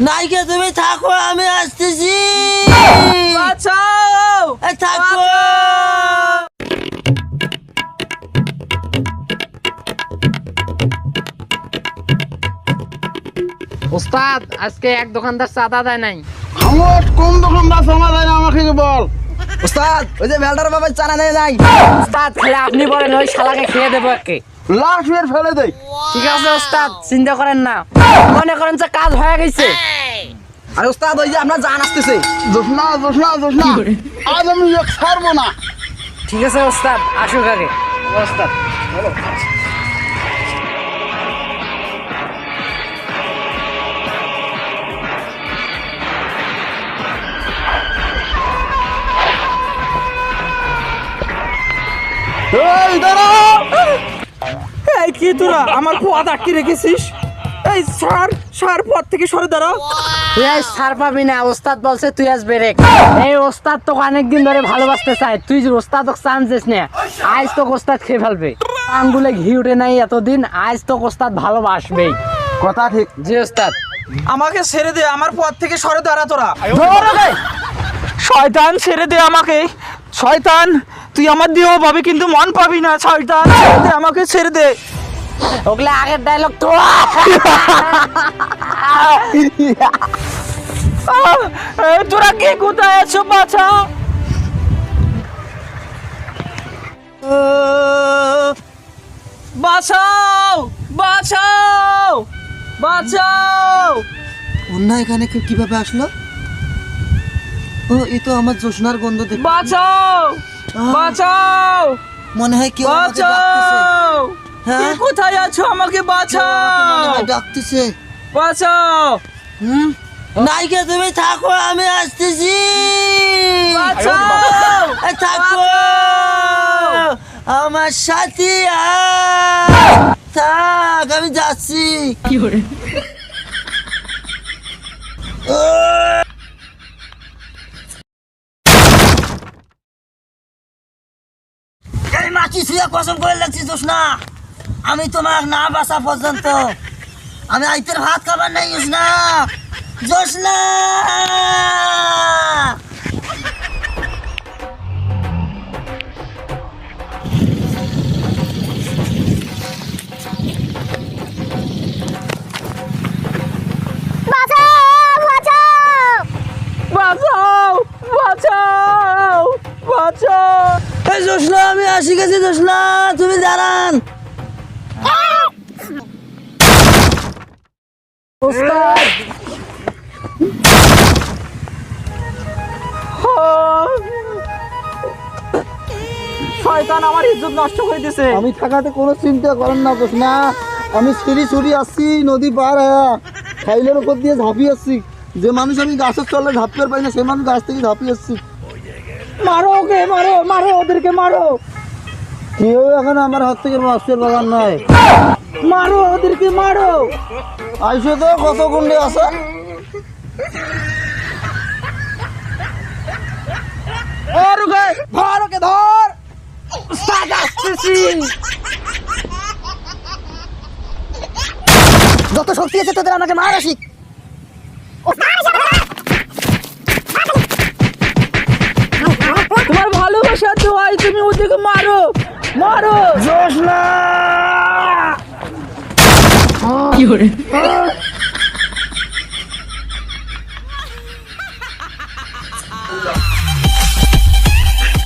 নাইকে তুমি থাকো আমি আসতেছি। বাঁচাও! থাকো। ওস্তাদ আজকে এক দোকানদার চাঁদা দেয় নাই। আমার কোন দোকানদার না আমাকে বল। ওস্তাদ ওই যে ভেলডার বাবা চানা নেই নাই। ওস্তাদ খেলে আপনি বলেন ওই শালাকে খেয়ে দেবো একে লাস্ট বের ফেলে দেই। ঠিক আছে ওস্তাদ চিন্তা করেন না। মনে করেন যে কাজ হয়ে গেছে। আরে ওস্তাদ ওই যে আপনার জান আসতেছে। জোসনা জোসনা জোসনা। আজ আমি ছাড়বো না। ঠিক আছে ওস্তাদ আসুক আগে। ওস্তাদ এই দাঁড়া! এই কি তোরা? আমার পথ আটকে রেখেছিস? এই সার সার পথ থেকে সরে দাঁড়া তুই আজ ছাড় পাবি না ওস্তাদ বলছে তুই আজ ব্রেক। এই ওস্তাদ তোকে অনেকদিন ধরে ভালোবাসতে চায়। তুই চান্স দিস না আজ তোকে ওস্তাদ খেয়ে ফেলবে। আঙ্গুলে ঘি উঠে নাই এতদিন আজ তোকে ওস্তাদ ভালোবাসবেই। কথা ঠিক। জি ওস্তাদ। আমাকে ছেড়ে দে আমার পথ থেকে সরে দাঁড়া তোরা। শয়তান ছেড়ে দে আমাকে। শয়তান! তুই আমার দেহ পাবি কিন্তু মন পাবি না শয়তান। দে আমাকে ছেড়ে দে। ওগুলো আগের ডায়লগ তো। তোরা কে কোথায় আছো বাছা? বাঁচাও বাঁচাও বাঁচাও অন্য এখানে কি- কীভাবে আসলো? ও এই তো আমার জোসনার গন্ধ দেখে বাঁচাও বাঁচাও! মনে হয় কেউ আমাকে ডাকতেছে। বাঁচাও হ্যাঁ? কে কোথায় আছো? আমাকে বাঁচাও! ডাকতেছে। বাঁচাও! হুম? নাইকে তুমি থাকো আমি আসতেছি। বাঁচাও! থাকো। আমার সাথী আয়। থাক আমি যাচ্ছি। এই মাছি শুয়ে কসম করে লাগছি না আমি তোমার না বাসা পর্যন্ত। আমি আইতের ভাত খাবার নাই না জোসনা! বাঁচাও বাঁচাও বাঁচাও! এই জোসনা আমি আসি গেছি জোসনা তুমি দাঁড়ান। শয়তান আমার ইজ্জত নষ্ট করে দিছে। আমি থাকাতে কোনো চিন্তা করেন না জোসনা। আমি সিঁড়ি ছুরি আসছি নদী পার হ্যাঁ। খাইলের উপর দিয়ে ঝাঁপিয়ে আসছি। যে মানুষ আমি গাছের চলে ঝাঁপিয়ে পাই না সে মানুষ গাছ থেকে ঝাঁপিয়ে আসছি। মারো ওকে মারো মারো ওদেরকে মারো। কেউ এখন আমার হাত থেকে মাছের বাগান নয় মারো ওদেরকে মারো। আইসে তো কত গুন্ডে আছে? ধর ওকে ধর ওকে ধর। যত শক্তি আছে তোদের আমাকে মার আসি তুমি ওদেরকে মারো মারো। জোসনা কি করে?